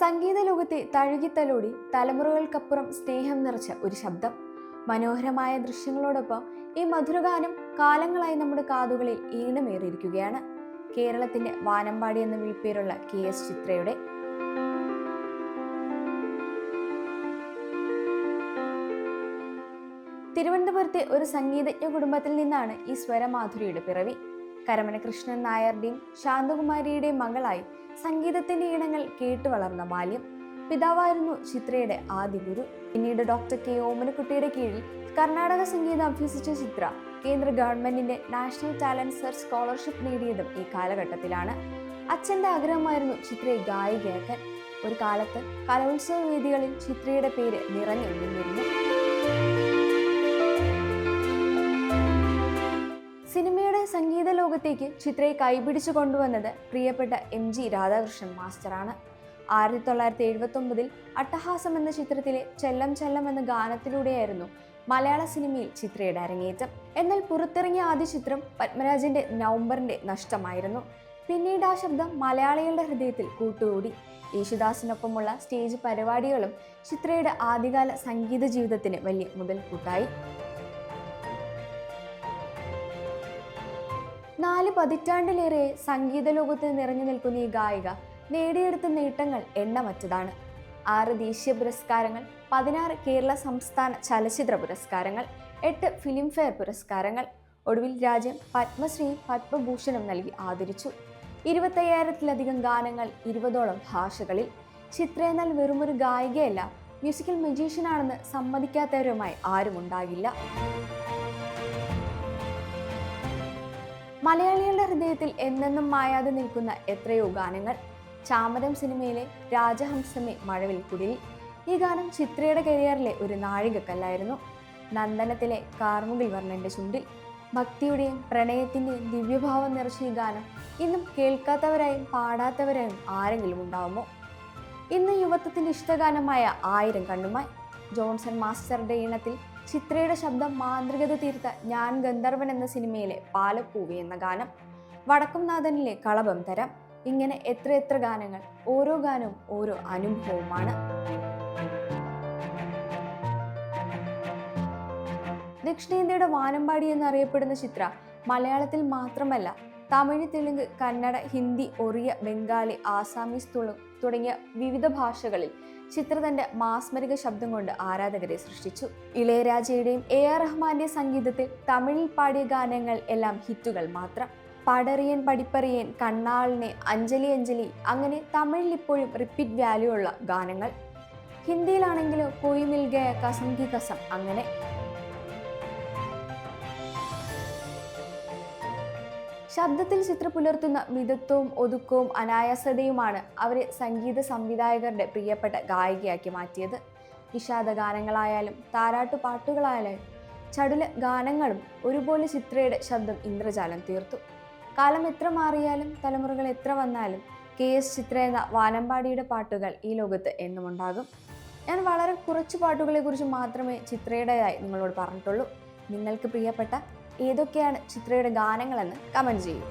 സംഗീത ലോകത്തെ തഴുകിത്തലോടി തലമുറകൾക്കപ്പുറം സ്നേഹം നിറച്ച ഒരു ശബ്ദം. മനോഹരമായ ദൃശ്യങ്ങളോടൊപ്പം ഈ മധുരഗാനം കാലങ്ങളായി നമ്മുടെ കാതുകളിൽ ഈണമേറിയിരിക്കുകയാണ്. കേരളത്തിന്റെ വാനമ്പാടി എന്ന വിളിപ്പേരുള്ള കെ എസ് ചിത്രയുടെ തിരുവനന്തപുരത്തെ ഒരു സംഗീതജ്ഞ കുടുംബത്തിൽ നിന്നാണ് ഈ സ്വരമാധുരിയുടെ പിറവി. കരമന കൃഷ്ണൻ നായരുടെയും ശാന്തകുമാരിയുടെയും മകളായി സംഗീതത്തിന്റെ ഈണങ്ങൾ കേട്ടു വളർന്ന ബാല്യം. പിതാവായിരുന്നു ചിത്രയുടെ ആദ്യ ഗുരു. പിന്നീട് ഡോക്ടർ കെ ഓമനക്കുട്ടിയുടെ കീഴിൽ കർണാടക സംഗീതം അഭ്യസിച്ച ചിത്ര കേന്ദ്ര ഗവൺമെന്റിന്റെ നാഷണൽ ടാലന്റ് സെർച്ച് സ്കോളർഷിപ്പ് നേടിയതും ഈ കാലഘട്ടത്തിലാണ്. അച്ഛന്റെ ആഗ്രഹമായിരുന്നു ചിത്രയെ ഗായികയാക്കാൻ. ഒരു കാലത്ത് കലോത്സവ വേദികളിൽ ചിത്രയുടെ പേര് നിറഞ്ഞു സംഗീത ലോകത്തേക്ക് ചിത്രയെ കൈപിടിച്ചു കൊണ്ടുവന്നത് പ്രിയപ്പെട്ട എം ജി രാധാകൃഷ്ണൻ മാസ്റ്ററാണ്. ആയിരത്തി തൊള്ളായിരത്തി എഴുപത്തി ഒമ്പതിൽ അട്ടഹാസം എന്ന ചിത്രത്തിലെ ചെല്ലം ചെല്ലം എന്ന ഗാനത്തിലൂടെയായിരുന്നു മലയാള സിനിമയിൽ ചിത്രയുടെ അരങ്ങേറ്റം. എന്നാൽ പുറത്തിറങ്ങിയ ആദ്യ ചിത്രം പത്മരാജന്റെ നവംബറിന്റെ നഷ്ടമായിരുന്നു. പിന്നീട് ആ ശബ്ദം മലയാളികളുടെ ഹൃദയത്തിൽ കൂട്ടുകൂടി. യേശുദാസിനൊപ്പമുള്ള സ്റ്റേജ് പരിപാടികളും ചിത്രയുടെ ആദ്യകാല സംഗീത ജീവിതത്തിന് വലിയ മുതൽക്കൂട്ടായി. നാല് പതിറ്റാണ്ടിലേറെ സംഗീത ലോകത്ത് നിറഞ്ഞു നിൽക്കുന്ന ഈ ഗായിക നേടിയെടുത്ത നേട്ടങ്ങൾ എണ്ണമറ്റതാണ്. ആറ് ദേശീയ പുരസ്കാരങ്ങൾ പതിനാറ് കേരള സംസ്ഥാന ചലച്ചിത്ര പുരസ്കാരങ്ങൾ എട്ട് ഫിലിംഫെയർ പുരസ്കാരങ്ങൾ. ഒടുവിൽ രാജ്യം പത്മശ്രീ പത്മഭൂഷണം നൽകി ആദരിച്ചു. ഇരുപത്തയ്യായിരത്തിലധികം ഗാനങ്ങൾ ഇരുപതോളം ഭാഷകളിൽ. ചിത്ര എന്നാൽ വെറുമൊരു ഗായികയല്ല മ്യൂസിക്കൽ മജീഷ്യനാണെന്ന് സമ്മതിക്കാത്തവരുമായി ആരും മലയാളികളുടെ ഹൃദയത്തിൽ എന്നെന്നും മായാതെ നിൽക്കുന്ന എത്രയോ ഗാനങ്ങൾ. ചാമരം സിനിമയിലെ രാജഹംസമേ മഴവിൽ കുടിൽ ഈ ഗാനം ചിത്രയുടെ കരിയറിലെ ഒരു നാഴികക്കല്ലായിരുന്നു. നന്ദനത്തിലെ കാർമുകിൽ വർണന്റെ ചുണ്ടിൽ. ഭക്തിയുടെയും പ്രണയത്തിന്റെയും ദിവ്യഭാവം നിറച്ച ഈ ഗാനം ഇന്നും കേൾക്കാത്തവരായും പാടാത്തവരായും ആരെങ്കിലും ഉണ്ടാവുമോ? ഇന്ന് യുവത്വത്തിന്റെ ഇഷ്ടഗാനമായ ആയിരം കണ്ണുമായി. ജോൺസൺ മാസ്റ്ററുടെ ഈണത്തിൽ ചിത്രയുടെ ശബ്ദം മാന്ത്രികത തീർത്ത ഞാൻ ഗന്ധർവൻ എന്ന സിനിമയിലെ പാലപ്പൂവി എന്ന ഗാനം വടക്കുംനാഥനിലെ കളഭം തരം ഇങ്ങനെ എത്ര എത്ര ഗാനങ്ങൾ ഓരോ ഗാനവും ഓരോ അനുഭവവുമാണ്. ദക്ഷിണേന്ത്യയുടെ വാനമ്പാടി എന്നറിയപ്പെടുന്ന ചിത്ര മലയാളത്തിൽ മാത്രമല്ല തമിഴ് തെലുങ്ക് കന്നഡ ഹിന്ദി ഒറിയ ബംഗാളി ആസാമീസ് തുളു തുടങ്ങിയ വിവിധ ഭാഷകളിൽ ചിത്ര തന്റെ മാസ്മരിക ശബ്ദം കൊണ്ട് ആരാധകരെ സൃഷ്ടിച്ചു. ഇളയരാജയുടെയും എ ആർ റഹ്മാന്റെ സംഗീതത്തിൽ തമിഴിൽ പാടിയ ഗാനങ്ങൾ എല്ലാം ഹിറ്റുകൾ മാത്രം. പടറിയൻ പഠിപ്പറിയൻ കണ്ണാളിനെ അഞ്ജലി അഞ്ജലി അങ്ങനെ തമിഴിൽ ഇപ്പോഴും റിപ്പീറ്റ് വാല്യൂ ഉള്ള ഗാനങ്ങൾ. ഹിന്ദിയിലാണെങ്കിലും പോയി മിൽഗയ കസം കി കസം അങ്ങനെ ശബ്ദത്തിൽ ചിത്ര പുലർത്തുന്ന മിതത്വവും ഒതുക്കവും അനായാസതയുമാണ് അവരെ സംഗീത സംവിധായകരുടെ പ്രിയപ്പെട്ട ഗായികയാക്കി മാറ്റിയത്. വിഷാദ ഗാനങ്ങളായാലും താരാട്ടു പാട്ടുകളായാലും ചടുല ഗാനങ്ങളും ഒരുപോലെ ചിത്രയുടെ ശബ്ദം ഇന്ദ്രജാലം തീർത്തു. കാലം എത്ര മാറിയാലും തലമുറകൾ എത്ര വന്നാലും കെ എസ് ചിത്ര എന്ന വാനമ്പാടിയുടെ പാട്ടുകൾ ഈ ലോകത്ത് എന്നും ഉണ്ടാകും. ഞാൻ വളരെ കുറച്ച് പാട്ടുകളെക്കുറിച്ച് മാത്രമേ ചിത്രയുടേതായി നിങ്ങളോട് പറഞ്ഞിട്ടുള്ളൂ. നിങ്ങൾക്ക് പ്രിയപ്പെട്ട ഏതൊക്കെയാണ് ചിത്രയുടെ ഗാനങ്ങളെന്ന് കമന്റ് ചെയ്യൂ.